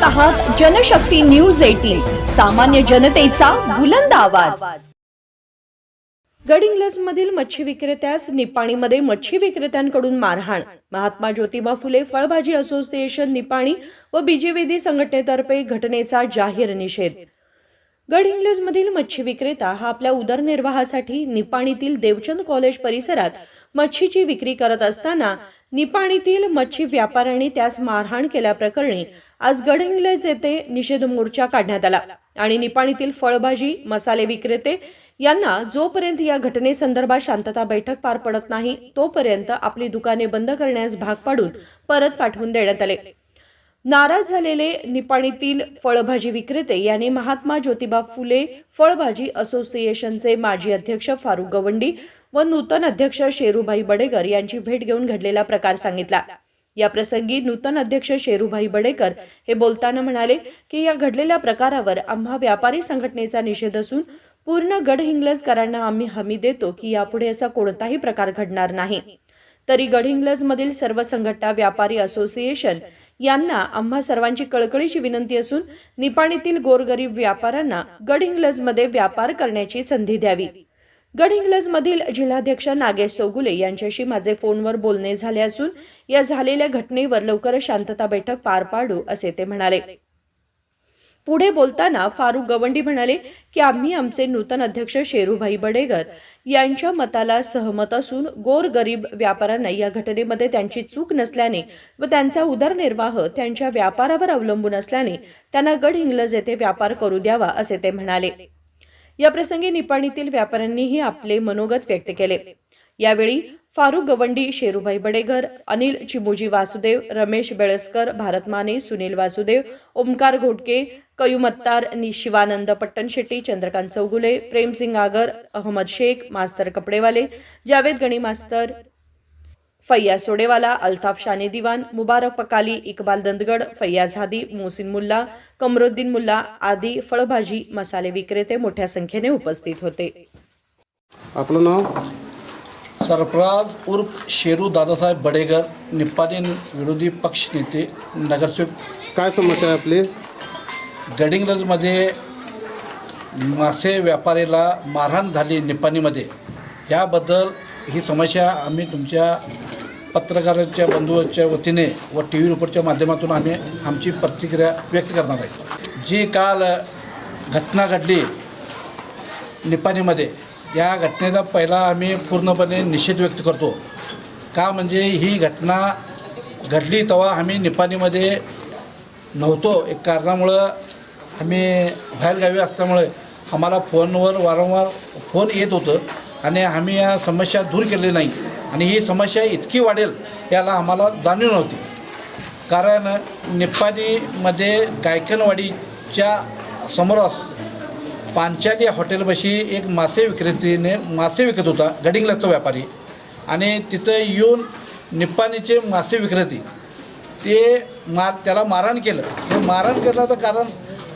पाहत आहात Janshakti news eighteen सामान्य जनतेचा बुलंद आवाज. गडिंग्लजमधील मच्छी विक्रेत्यास निपाणीमध्ये मच्छी विक्रेत्यांकडून मारहाण. महात्मा ज्योतिबा फुले फळभाजी असोसिएशन निपाणी व बीजेवेदी संघटनेतर्फे घटनेचा जाहीर निषेध. गडहिंग्लजमधील मच्छी विक्रेता हा आपल्या उदरनिर्वाहासाठी निपाणीतील देवचंद कॉलेज परिसरात मच्छीची विक्री करत असताना निपाणीतील मच्छी व्यापाऱ्यांनी त्यास मारहाण केल्याप्रकरणी आज गडहिंग्लज येथे निषेध मोर्चा काढण्यात आला आणि निपाणीतील फळभाजी मसाले विक्रेते यांना जोपर्यंत या घटनेसंदर्भात शांतता बैठक पार पडत नाही तोपर्यंत आपली दुकाने बंद करण्यास भाग पाडून परत पाठवून देण्यात आले. नाराज झालेले निपाणीतील फळभाजी विक्रेते यांनी महात्मा ज्योतिबा फुले फळभाजी असोसिएशनचे माजी अध्यक्ष फारुक गवंडी व नूतन अध्यक्ष शेरूभाई बडेकर यांची भेट घेऊन घडलेला प्रकार सांगितला. या प्रसंगी नूतन अध्यक्ष शेरूभाई बडेकर हे बोलताना म्हणाले की या घडलेल्या प्रकारावर आम्हा व्यापारी संघटनेचा निषेध असून पूर्ण गडहिंग्लजकरांना आम्ही हमी देतो की यापुढे असा कोणताही प्रकार घडणार नाही. तरी गडहिंग्लजमधील सर्व संघटना व्यापारी असोसिएशन यांना आम्हा सर्वांची कळकळीची विनंती असून निपाणीतील गोरगरीब व्यापाऱ्यांना गडहिंग्लजमध्ये व्यापार करण्याची संधी द्यावी. गडहिंग्लजमधील जिल्हाध्यक्ष नागेश चौगुले यांच्याशी माझे फोनवर बोलणे झाले असून या झालेल्या घटनेवर लवकर शांतता बैठक पार पाडू असे ते म्हणाले. पुढे बोलताना फारुख गवंडी म्हणाले की आम्ही आमचे नूतन अध्यक्ष शेरूभाई बडेगर यांच्या मताला सहमत असून गोरगरीब व्यापाऱ्यांना या घटनेमध्ये त्यांची चूक नसल्याने व त्यांचा उदरनिर्वाह त्यांच्या व्यापारावर अवलंबून असल्याने त्यांना गडहिंग्लज येथे व्यापार करू द्यावा असे ते म्हणाले. या प्रसंगी निपाणीतील व्यापाऱ्यांनीही आपले मनोगत व्यक्त केले. यावेळी फारुख गवंडी शेरूभाई बडेगर अनिल चिमोजी वासुदेव रमेश बेळसकर भारत माने सुनील वासुदेव ओमकार घोटके कयुमत्तार नि शिवानंद पट्टणशेट्टी चंद्रकांत चौगुले प्रेमसिंग आगर अहमद शेख मास्तर कपडेवाले जावेद गणी मास्तर फैया सोडेवाला अल्ताफ शाने दिवान मुबारक पकाली इकबाल दंदगड फैयाज हादी मोहसिन मुल्ला कमरुद्दीन मुल्ला आदी फळभाजी मसाले विक्रेते मोठ्या संख्येने उपस्थित होते. आपलं नाव? सरफराज उर्फ शेरू दादासाहेब बडेगर निप्पाणी विरोधी पक्ष नेते नगरसेवक काय समस्या आहे आपली? गडिंग्लजमध्ये मासे व्यापारीला मारहाण झाली निप्पाणीमध्ये याबद्दल ही समस्या आम्ही तुमच्या पत्रकारांच्या बंधूच्या वतीने व टी व्ही रिपोर्टच्या माध्यमातून आम्ही आमची प्रतिक्रिया व्यक्त करणार आहे. जी काल घटना घडली निपाणीमध्ये या घटनेचा पहिला आम्ही पूर्णपणे निषेध व्यक्त करतो. का म्हणजे ही घटना घडली तेव्हा आम्ही निपाणीमध्ये नव्हतो. एक कारणामुळं आम्ही बाहेरगावी असल्यामुळे आम्हाला फोनवर वारंवार फोन येत होतं आणि आम्ही या समस्या दूर केली नाही. आणि ही समस्या इतकी वाढेल याला आम्हाला जाणीव नव्हती. कारण निप्पाणीमध्ये गायकनवाडीच्या समोरास पांचाली हॉटेलपाशी एक मासे विक्रेतीने मासे विकत होता गडिंगलाचा व्यापारी. आणि तिथं येऊन निप्पाणीचे मासे विक्रेते ते मार त्याला मारहाण केलं. हे मारहाण तर कारण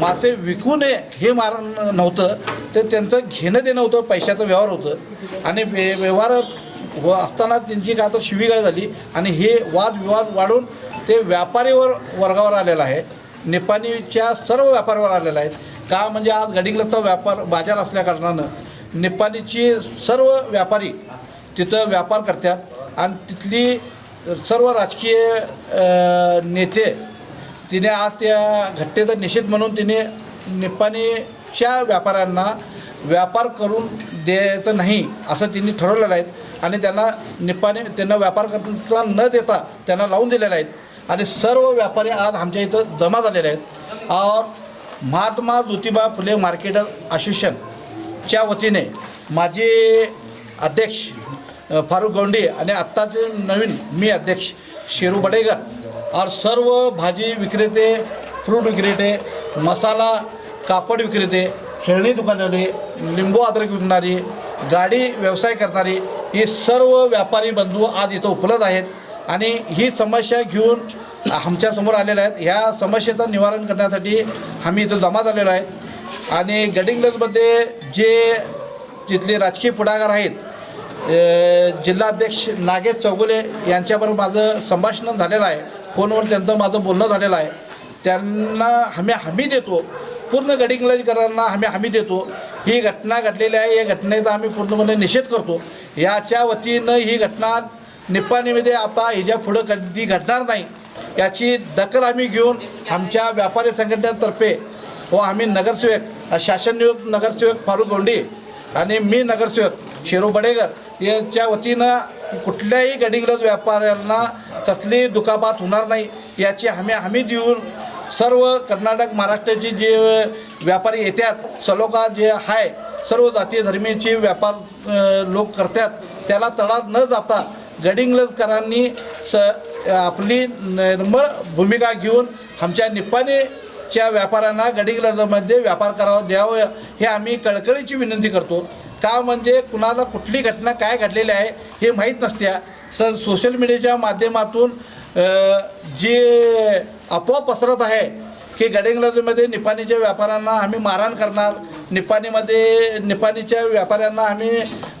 मासे विकू नये हे मारण नव्हतं तर त्यांचं घेणं देणं होतं पैशाचं व्यवहार होतं. आणि व्य व्यवहार व असताना त्यांची का तर शिवीगाळ झाली आणि हे वादविवाद वाढून ते व्यापारीवर वर्गावर आलेलं आहे. निपाणीच्या सर्व व्यापाऱ्यावर आलेलं आहे. का म्हणजे आज गडिंग्लजचा व्यापार बाजार असल्याकारणानं निपाणीची सर्व व्यापारी तिथं व्यापार करतात आणि तिथली सर्व राजकीय नेते तिने आज त्या घटनेचा निषेध म्हणून तिने निपाणीच्या व्यापाऱ्यांना व्यापार करून द्यायचं नाही असं तिने ठरवलेलं आहे आणि त्यांना निपाणी त्यांना व्यापार करता न देता त्यांना लावून दिलेले आहेत आणि सर्व व्यापारी आज आमच्या इथं जमा झालेले आहेत. और महात्मा ज्योतिबा फुले मार्केट असोसिएशनच्या वतीने माझे अध्यक्ष फारूक गोंडे आणि आत्ताचे नवीन मी अध्यक्ष शेरू बडेकर और सर्व भाजी विक्रेते फ्रूट विक्रेते मसाला कापड विक्रेते खेळणी दुकानवाले लिंबू अद्रक विकणारी गाडी व्यवसाय करणारी ही सर्व व्यापारी बंधू आज इथं उपलब्ध आहेत. आणि ही समस्या घेऊन आमच्यासमोर आलेल्या आहेत. ह्या समस्येचं निवारण करण्यासाठी आम्ही इथं जमा झालेलो आहे. आणि गडिंग्लजमध्ये जे तिथले राजकीय पुढाकार आहेत जिल्हाध्यक्ष नागेश चौगुले यांच्याबरोबर माझं संभाषण झालेलं आहे. फोनवर त्यांचं माझं बोलणं झालेलं आहे. त्यांना आम्ही हमी देतो. पूर्ण गडिंग्लजकरांना आम्ही हमी देतो. ही घटना घडलेली आहे. या घटनेचा आम्ही पूर्णपणे निषेध करतो. याच्या वतीनं ही घटना निप्पाणीमध्ये आता ह्याच्या पुढं कधी घडणार नाही याची दखल आम्ही घेऊन आमच्या व्यापारी संघटनेतर्फे व आम्ही नगरसेवक शासन नियुक्त नगरसेवक फारूक गोंडी आणि मी नगरसेवक शेरू बडेकर यांच्या वतीनं कुठल्याही गडिंग्लज व्यापाऱ्यांना कसली दुखापात होणार नाही याची हमी हमी देऊन सर्व कर्नाटक महाराष्ट्राचे जे व्यापारी येतात सलोखा जे आहे सर्व जाती धर्मीचे व्यापार लोक करतात त्याला तडा न जाता गडिंग्लजकरांनी स आपली निर्मळ भूमिका घेऊन आमच्या निप्पाणीच्या व्यापाऱ्यांना गडिंग्लजमध्ये व्यापार करावा द्यावं हे आम्ही कळकळीची विनंती करतो. का म्हणजे कुणाला कुठली घटना काय घडलेली आहे हे माहीत नसत्या. स सोशल मीडियाच्या माध्यमातून जे अफवा पसरत आहे की गडिंग्लजमध्ये निपाणीच्या व्यापाऱ्यांना आम्ही मारहाण करणार निपाणीमध्ये निपाणीच्या व्यापाऱ्यांना आम्ही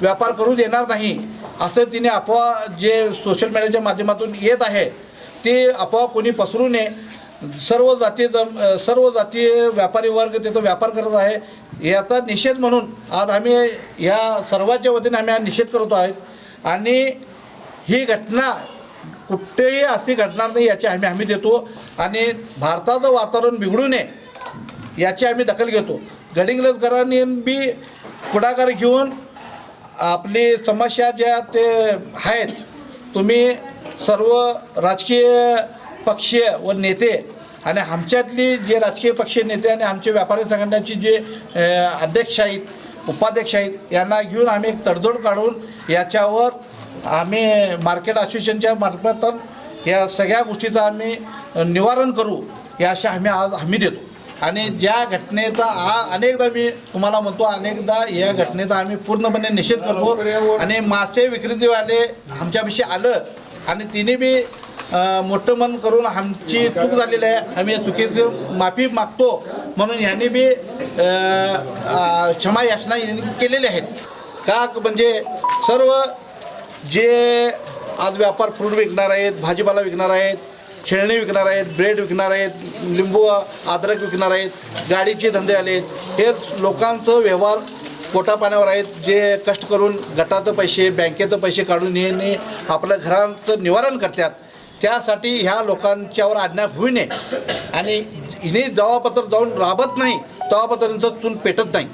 व्यापार करू देणार नाही असं तिने अफवा जे सोशल मीडियाच्या माध्यमातून येत आहे ते अफवा कोणी पसरू नये. सर्व जाती जम सर्व जातीय व्यापारी वर्ग तिथं व्यापार करत आहे. याचा निषेध म्हणून आज आम्ही या सर्वांच्या वतीने आम्ही हा निषेध करतो आहेत. आणि ही घटना कुठेही अशी घटणार नाही याची आम्ही हमी देतो. आणि भारताचं वातावरण बिघडू नये याची आम्ही दखल घेतो. गडिंग्लजकरांनी बी पुढाकार घेऊन आपली समस्या ज्या ते आहेत तुम्ही सर्व राजकीय पक्षीय व नेते आणि आमच्यातली जे राजकीय पक्षीय नेते आणि आमचे व्यापारी संघटनाचे जे अध्यक्ष आहेत उपाध्यक्ष आहेत यांना घेऊन आम्ही एक तडजोड काढून याच्यावर आम्ही मार्केट असोसिएशनच्या मार्फत या सगळ्या गोष्टीचं आम्ही निवारण करू या अशा आम्ही आज हमी देतो. आणि ज्या घटनेचा आ अनेकदा मी तुम्हाला म्हणतो अनेकदा या घटनेचा आम्ही पूर्णपणे निषेध करतो. आणि मासे विक्रेतेवाले आमच्यापाशी आलं आणि तिने बी मोठं मन करून आमची चूक झालेली आहे. आम्ही या चुकीचं माफी मागतो. म्हणून ह्यांनी बी क्षमा याचना यांनी केलेल्या आहेत. का म्हणजे सर्व जे आज व्यापार फ्रूट विकणार आहेत भाजीपाला विकणार आहेत खेळणी विकणार आहेत ब्रेड विकणार आहेत लिंबू अद्रक विकणार आहेत गाडीचे धंदे आले आहेत. हे लोकांचं व्यवहार पोटा पाण्यावर आहेत. जे कष्ट करून गटाचं पैसे बँकेचं पैसे काढून येणे आपल्या घरांचं निवारण करतात. त्यासाठी ह्या लोकांच्यावर आज्ञा होऊ नये. आणि हिने जवापत्र जाऊन राबत नाही तवापत्रांचं चूल पेटत नाही.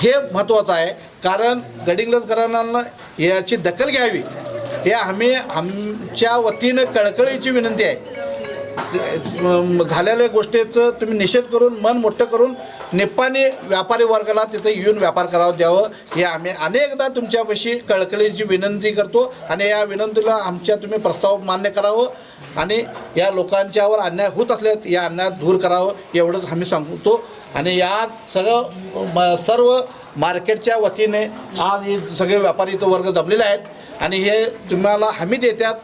हे महत्त्वाचं आहे. कारण गडिंगलजकरांना याची दखल घ्यावी. हे आम्ही आमच्या वतीनं कळकळीची विनंती आहे. झालेल्या गोष्टीचं तुम्ही निषेध करून मन मोठं करून निप्पाने व्यापारी वर्गाला तिथं येऊन व्यापार करावं द्यावं. हे आम्ही अनेकदा तुमच्यापाशी कळकळीची विनंती करतो आणि या विनंतीला आमच्या तुम्ही प्रस्ताव मान्य करावं आणि या लोकांच्यावर अन्याय होत असल्यास या अन्याय दूर करावं एवढंच आम्ही सांगतो. आणि या सगळं म सर्व मार्केटच्या वतीने आज हे सगळे व्यापारी तो वर्ग जमलेले आहेत. आणि हे तुम्हाला हमी देतात.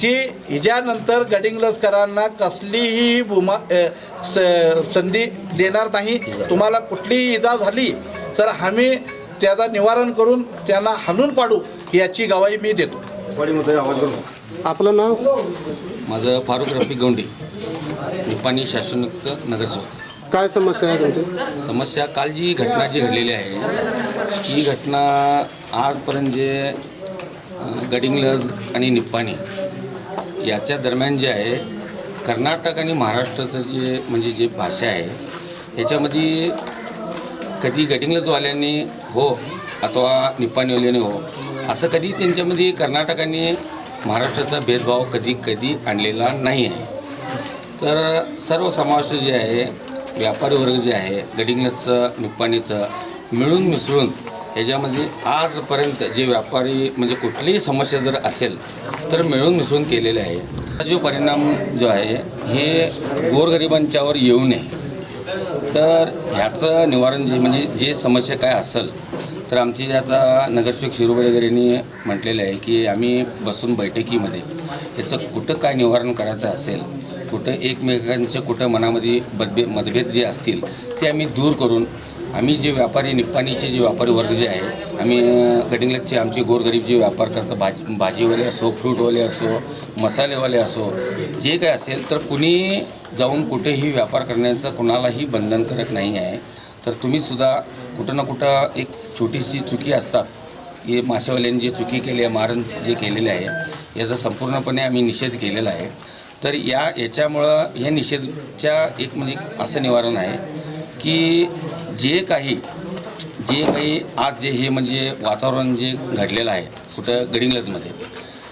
की हिच्यानंतर गडिंग्लजकरांना कसलीही भूमा संधी देणार नाही. तुम्हाला कुठलीही इजा झाली तर आम्ही त्याचा निवारण करून त्यांना हाणून पाडू याची गवाही मी देतो. आपलं नाव? माझं फारुख रफिक गौंडी निपाणी शासनयुक्त नगरसेवक. काय समस्या आहे तुमची? समस्या काल जी घटना जी घडलेली आहे ही घटना आजपर्यंत जे गडिंग्लज आणि निप्पाणी याच्या दरम्यान जे आहे कर्नाटक आणि महाराष्ट्राचं जे म्हणजे जे भाषा आहे याच्यामध्ये कधी गडिंग्लजवाल्यांनी हो अथवा निप्पाणीवाल्याने हो असं कधी त्यांच्यामध्ये कर्नाटक आणि महाराष्ट्राचा भेदभाव कधी कधी आणलेला नाही आहे. तर सर्व समावेश जे आहे व्यापारी वर्ग जे आहे गडिंग्लजचं निप्पाणीचं मिळून मिसळून ह्याच्यामध्ये आजपर्यंत जे व्यापारी म्हणजे कुठलीही समस्या जर असेल तर मिळून मिसळून केलेले आहे. हा जो परिणाम जो आहे हे गोरगरिबांच्यावर येऊ नये. तर ह्याचं निवारण जे म्हणजे जे समस्या काय असेल तर आमची जे आता नगरसेवक शिरोबाई वगैरे म्हटलेलं आहे की आम्ही बसून बैठकीमध्ये याचं कुठं काय निवारण करायचं असेल कुठं एकमेकांच्या कुठं मनामध्ये मतभेद मतभेद जे असतील ते आम्ही दूर करून आम्ही जे व्यापारी निप्पाणीचे जे व्यापारी वर्ग जे आहे आम्ही अ, आमचे गोरगरीब जे व्यापार करतात भाजी भाजीवाले असो फ्रूटवाले असो मसालेवाले असो जे काय असेल तर कुणी जाऊन कुठेही व्यापार करण्याचं कुणालाही बंधनकारक नाही आहे. तर तुम्हीसुद्धा कुठं ना कुठं एक छोटीशी चुकी असतात. हे मासेवाल्यांनी जे चुकी केली आहे मारण जे केलेले आहे याचा संपूर्णपणे आम्ही निषेध केलेला आहे. तर या याच्यामुळं ह्या निषेधच्या एक म्हणजे असं निवारण आहे की जे काही जे काही आज जे हे म्हणजे वातावरण जे घडलेलं आहे कुठं गडिंगलजमध्ये.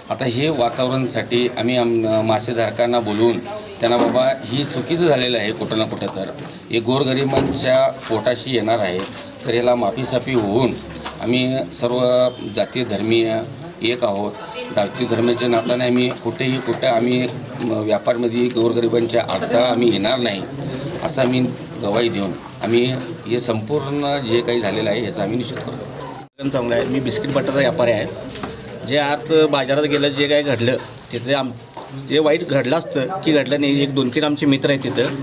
आता हे वातावरणसाठी आम्ही आम मासेधारकांना बोलवून त्यांना बाबा ही चुकीचं झालेलं आहे कुठं ना कुठं तर. हे गोरगरिबांच्या पोटाशी येणार आहे तर याला माफीसाफी होऊन आम्ही सर्व जाती धर्मीय एक आहोत. जाती धर्माच्या नात्याने आम्ही कुठेही कुठं आम्ही व्यापारमध्ये गोरगरिबांच्या अडथळा आम्ही येणार नाही असं आम्ही गवाही देऊन आम्ही हे संपूर्ण जे काही झालेलं आहे याचा आम्ही निषेध करतो. चांगलं आहे. मी बिस्किट बटरचा व्यापारी आहे. जे आत बाजारात गेलं जे काय घडलं तिथे आम जे वाईट घडलं असतं की घडलं नाही एक दोन तीन आमचे मित्र आहेत तिथं.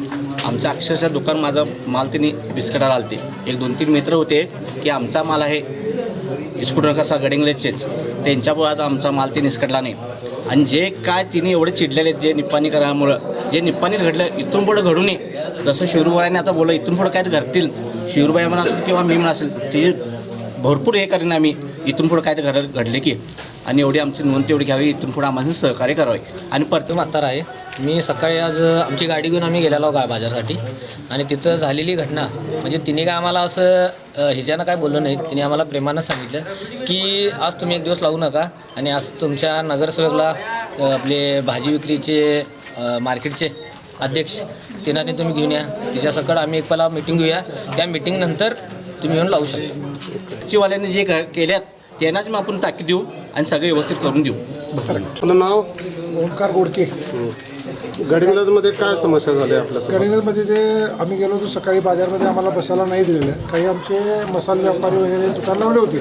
आमचं अक्षरशः दुकान माझा माल तिने बिस्किटाला आलते. एक दोन तीन मित्र होते की आमचा माल आहे स्कूटर कसा गडिंगलेचेच त्यांच्यामुळे आज आमचा माल ते निसकडला नाही. आणि जे काय तिने एवढे चिडलेले आहेत जे निप्पाणी करामुळं जे निप्पाणीत घडलं इथून पुढं घडू नये. जसं शिवरूबाईने आता बोललं इथून पुढं काय तर घडतील? शिवरूबाई म्हणा असेल किंवा मी म्हणा असेल ते भरपूर हे करेन आम्ही. इथून पुढं काय ते घर घडले की. आणि एवढी आमची नोंद तेवढी घ्यावी इथून पुढं आम्हाला सहकार्य करावे. आणि परत मी म्हातारा आहे. मी सकाळी आज आमची गाडी घेऊन आम्ही गेलेलो गा बाजारसाठी. आणि तिथं झालेली घटना म्हणजे तिने काय आम्हाला असं अ, ह्याच्यानं काय बोललं नाही तिने आम्हाला प्रेमानं सांगितलं की आज तुम्ही एक दिवस लावू नका आणि आज तुमच्या नगरसेवकला आपले भाजी विक्रीचे मार्केटचे अध्यक्ष तिनाने तुम्ही घेऊन या. तिच्या सकट आम्ही एक पहिला मिटिंग घेऊया. त्या मिटिंगनंतर तुम्ही येऊन लावू शकता. चिवाल्याने जे घ- केल्यात त्यांनाच मग आपण ताकीद देऊ आणि सगळे व्यवस्थित करून देऊ. नाव? ओंकार गोडके. गडिंग्लजमध्ये काय समस्या झाल्या आपल्या कलिंगडमध्ये ते आम्ही गेलो होतो सकाळी बाजारमध्ये आम्हाला बसायला नाही दिलेलं. काही आमचे मसाले व्यापारी वगैरे दुकान लावले होते.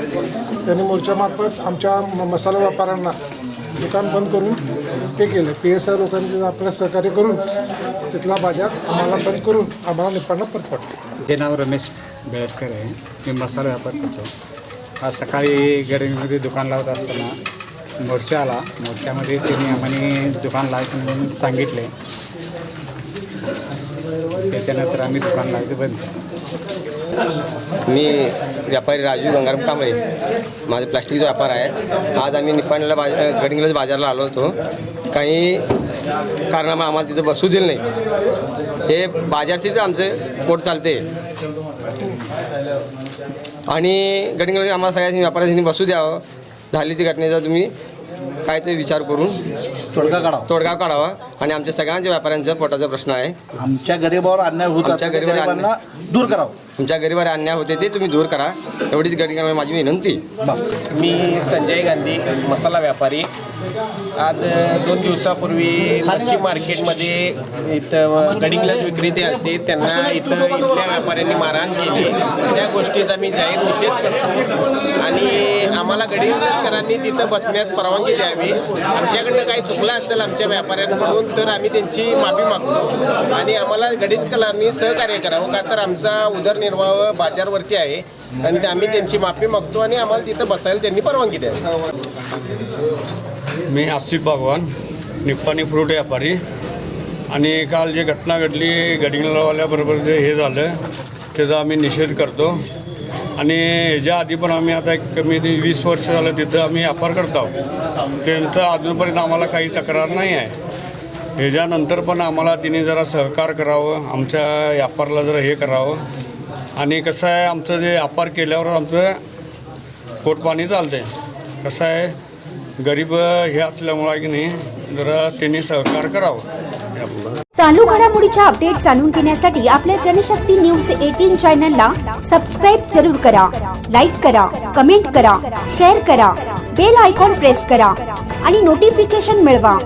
त्यांनी मोर्चामार्फत आमच्या म- मसाला व्यापाऱ्यांना दुकान बंद करून ते केलं. पी एस आय लोकांनी आपल्याला सहकार्य करून तिथला बाजार आम्हाला बंद करून आम्हाला निपाणला परत पाठवतो माझे नाव रमेश बेळसकर आहे. मी मसाला व्यापार करतो. आज सकाळी गडीमध्ये दुकान लावत असताना मोर्चा आला मोर्चामध्ये त्यांनी आम्हाला दुकान लावायचं म्हणून सांगितले. त्याच्यानंतर आम्ही दुकान लावायचं बंद मी व्यापारी राजू गंगाराम कांबळे माझा प्लास्टिकचा व्यापार आहे. आज आम्ही निपाणीला बाज गडिंगलाच बाजारला आलो होतो. काही कारणामुळे आम्हाला तिथं बसू दिलं नाही. हे बाजारचेच आमचं पोट चालते. आणि गडिंगला आम्हाला सगळ्यांनी व्यापाऱ्यांनी बसू द्यावं. झाली ती घटनेचा तुम्ही काय ते विचार करून तोडगा काढा तोडगा काढावा. आणि आमच्या सगळ्यांच्या व्यापाऱ्यांचा पोटाचा प्रश्न आहे. आमच्या गरिबावर अन्याय होत आमच्या गरिबावर गरिबांना दूर करावं. तुमच्या गरीबावर अन्याय होते ते तुम्ही दूर करा. एवढीच गडिंगला माझी विनंती. मी संजय गांधी मसाला व्यापारी. आज दोन दिवसापूर्वी मच्छी मार्केटमध्ये इथं गडिंगलाच विक्रेते असते त्यांना इथं इथल्या व्यापाऱ्यांनी मारहाण केली. त्या गोष्टीचा मी जाहीर निषेध करतो. आणि आम्हाला गडिंगलजकरांनी तिथं बसण्यास परवानगी द्यावी. आमच्याकडनं काही चुकलं असेल आमच्या व्यापाऱ्यांकडून तर आम्ही त्यांची माफी मागतो. आणि आम्हाला गडिंगजकरांनी सहकार्य करावं का तर आमचा उदरनिर्वाह बाजारवरती आहे. आणि ते आम्ही त्यांची माफी मागतो आणि आम्हाला तिथं बसायला त्यांनी परवानगी द्यावी मी आसिफ भगवान निप्पाणी फ्रूट व्यापारी. आणि काल जी घटना घडली गडिंगलवाल्याबरोबर जे हे झालं त्याचा आम्ही निषेध करतो. आणि ह्याच्या आधी पण आम्ही आता एक कमी ते वीस वर्ष झालं तिथं आम्ही व्यापार करतो त्यांचं अजूनपर्यंत आम्हाला काही तक्रार नाही आहे. ह्याच्यानंतर पण आम्हाला तिने जरा सहकार करावं आमच्या व्यापाराला जरा हे करावं. आणि कसं आहे आमचं जे व्यापार केल्यावर आमचं पोटपाणी चालते कसं आहे गरीब हे असल्यामुळं की नाही जरा त्यांनी सहकार करावं. चालू घडामोडीच्या अपडेट जाणून घेण्यासाठी आपल्या जनशक्ती न्यूज एटीन चॅनलला सबस्क्राईब जरूर करा. लाईक करा कमेंट करा शेअर करा बेल आयकॉन प्रेस करा आणि नोटिफिकेशन मिळवा.